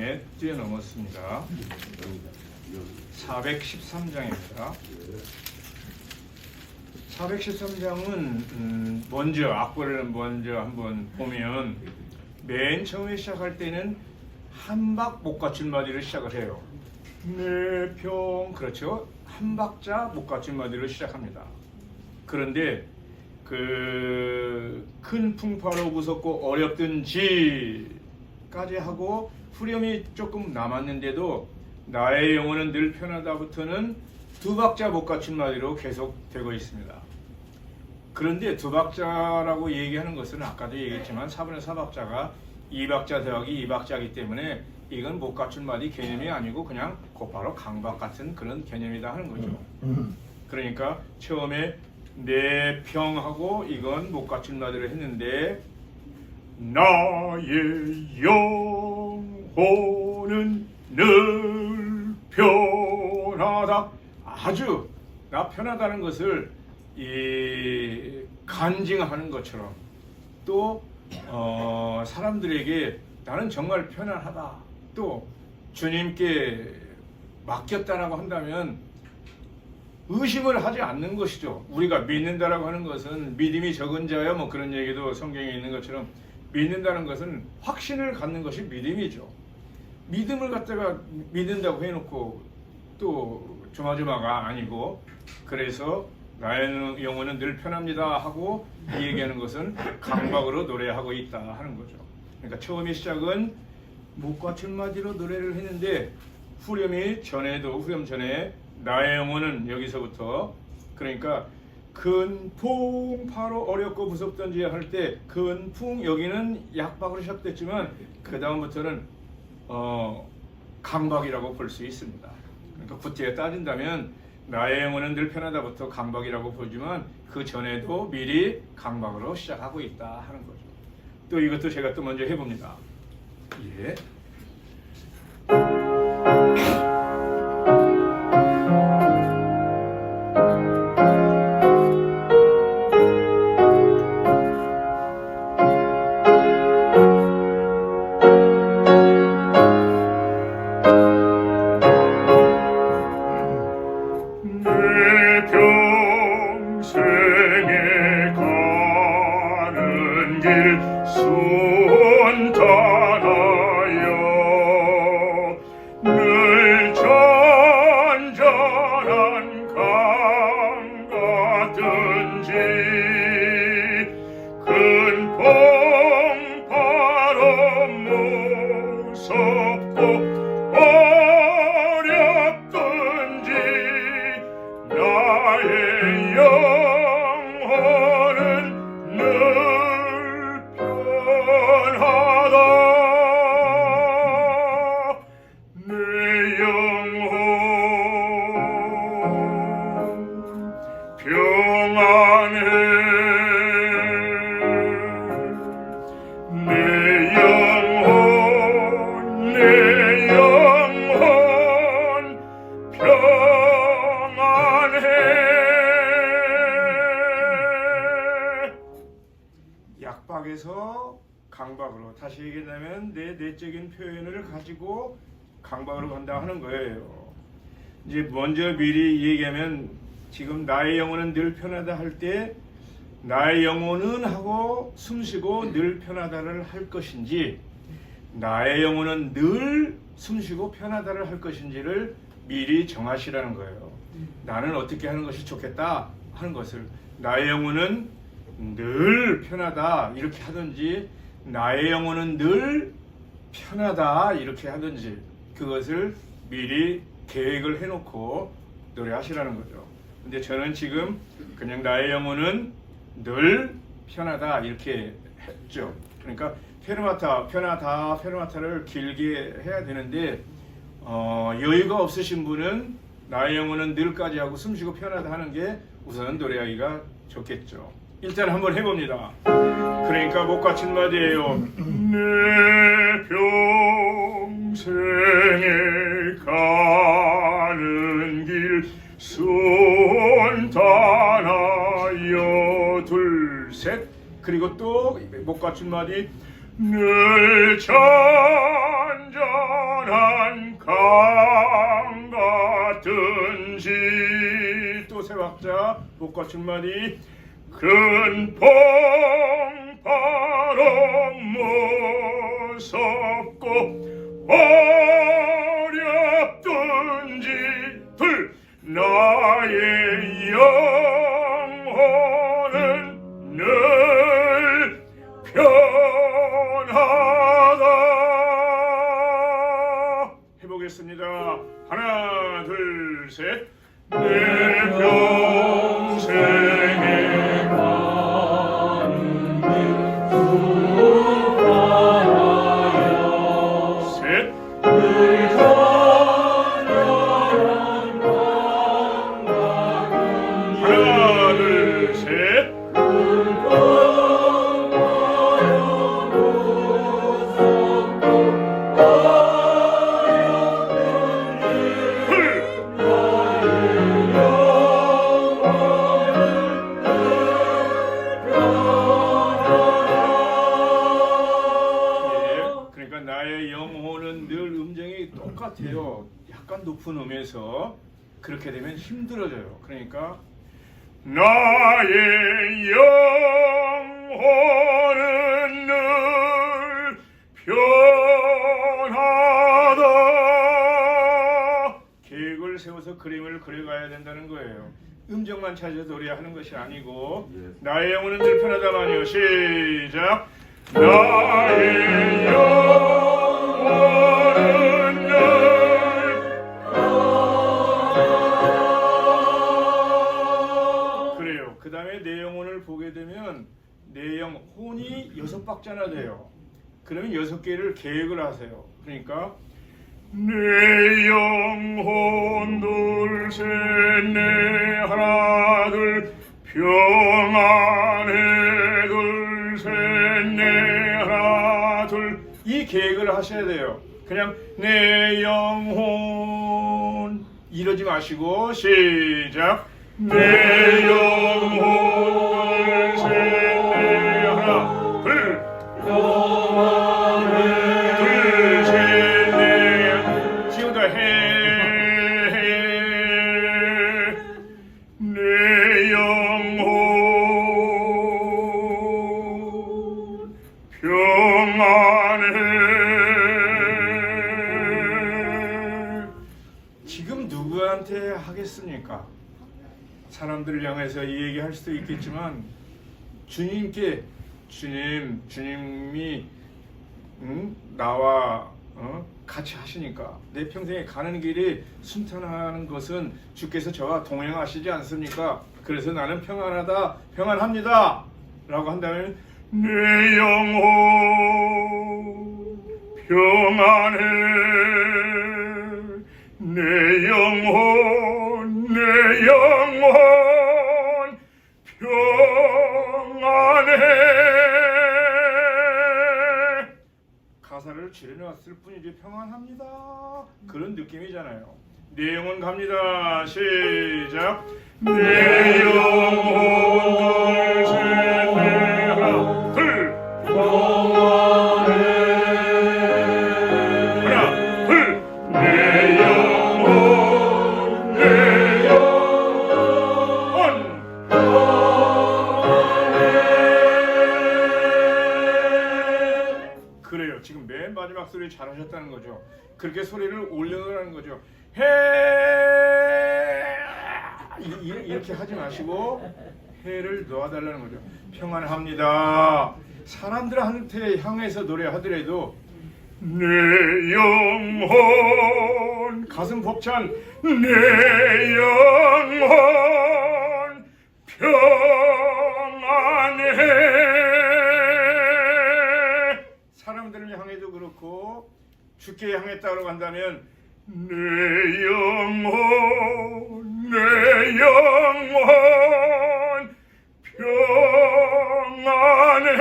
네, 뛰어넘었습니다. 413장입니다. 413장은 음, 먼저 악보를 먼저 한번 보면 맨 처음에 시작할 때는 한박 못 갖춘 마디를 시작을 해요. 내평 그렇죠. 한 박자 마디로 시작합니다. 그런데 그 큰 풍파로 무섭고 어렵든지 까지 하고 후렴이 조금 남았는데도 나의 영혼은 늘 편하다부터는 두 박자 못 갖춘 마디로 계속 되고 있습니다. 그런데 두 박자라고 얘기하는 것은 아까도 얘기했지만 4분의 4박자가 2박자 더하기 2박자이기 때문에 이건 못 갖춘 마디 개념이 아니고 그냥 곧바로 강박 같은 그런 개념이다 하는 거죠. 그러니까 처음에 내 평하고 이건 못 갖춘 마디를 했는데 나의 영혼은 늘 편하다. 아주 나 편하다는 것을 이 간증하는 것처럼 또 어, 사람들에게 나는 정말 편안하다. 또 주님께 맡겼다라고 한다면 의심을 하지 않는 것이죠. 우리가 믿는다라고 하는 것은 믿음이 적은 자야 뭐 그런 얘기도 성경에 있는 것처럼 믿는다는 것은 확신을 갖는 것이 믿음이죠. 믿음을 갖다가 믿는다고 해놓고 또 조마조마가 아니고 그래서 나의 영혼은 늘 편합니다 하고 이 얘기하는 것은 강박으로 노래하고 있다 하는 거죠. 그러니까 처음에 시작은 목과 마디로 노래를 했는데 후렴이 전에도 후렴 전에 나의 영혼은 여기서부터 그러니까 근풍 바로 어렵고 무섭던지 할 때 근풍 여기는 약박으로 시작됐지만 그 다음부터는 어 강박이라고 볼 수 있습니다. 그러니까 구태에 따진다면 나의 영혼은 늘 편하다부터 강박이라고 보지만 그 전에도 미리 강박으로 시작하고 있다 하는 거죠. 또 이것도 제가 또 먼저 해봅니다. 예. 약박에서 강박으로 다시 얘기하면 내 내적인 표현을 가지고 강박으로 간다 하는 거예요. 이제 먼저 미리 얘기하면 지금 나의 영혼은 늘 편하다 할 때 나의 영혼은 하고 숨쉬고 늘 편하다를 할 것인지 나의 영혼은 늘 숨쉬고 편하다를 할 것인지를 미리 정하시라는 거예요. 나는 어떻게 하는 것이 좋겠다 하는 것을 나의 영혼은 늘 편하다 이렇게 하든지 나의 영혼은 늘 편하다 이렇게 하든지 그것을 미리 계획을 해놓고 노래하시라는 거죠. 근데 저는 지금 그냥 나의 영혼은 늘 편하다 이렇게 했죠. 그러니까 페르마타 편하다 페르마타를 길게 해야 되는데 어, 여유가 없으신 분은 나의 영혼은 늘까지 하고 숨쉬고 편하다 하는 게 우선은 노래하기가 좋겠죠. 일단 한번 해봅니다. 그러니까 못 갖춘 말이에요. 내 평생에 가는 길순 탄하여. 둘셋. 그리고 또못 갖춘 말이 늘 편한 강 같은 지 또 세 박자 복과 춘마디 큰 풍파로 무섭고 해보겠습니다. 하나 둘 셋 내 평생 약간 높은 음에서 그렇게 되면 힘들어져요. 그러니까 나의 영혼은 늘 편하다. 계획을 세워서 그림을 그려가야 된다는 거예요. 음정만 찾아서 노래하는 것이 아니고 나의 영혼은 늘 편하다만요. 시작. 나의 영혼이 여섯 박자나 돼요. 그러면 여섯 개를 계획을 하세요. 그러니까 내 영혼 둘셋넷 하나 둘 평안해 둘셋넷 하나 둘이 계획을 하셔야 돼요. 그냥 내 영혼 이러지 마시고 시작 내 영혼 사람들을 향해서 이 얘기 할 수도 있겠지만 주님께 주님 주님이 응? 나와 어? 같이 하시니까 내 평생에 가는 길이 순탄하는 것은 주께서 저와 동행하시지 않습니까? 그래서 나는 평안하다 평안합니다 라고 한다면 내 영혼 평안해 내 영혼 내 영혼 가사를 줄여놨을 뿐이지 평안합니다. 그런 느낌이잖아요. 내 영혼 갑니다. 시작. 내 영혼 소리 잘하셨다는 거죠. 그렇게 소리를 올려놓으라는 거죠. 해 이렇게 하지 마시고 해를 놓아달라는 거죠. 평안합니다. 사람들한테 향해서 노래하더라도 내 영혼 가슴 벅찬 내 영혼 평안해 사람들을 향해도 그렇고 주께 향했다고 한다면 내 영혼 내 영혼 평안해.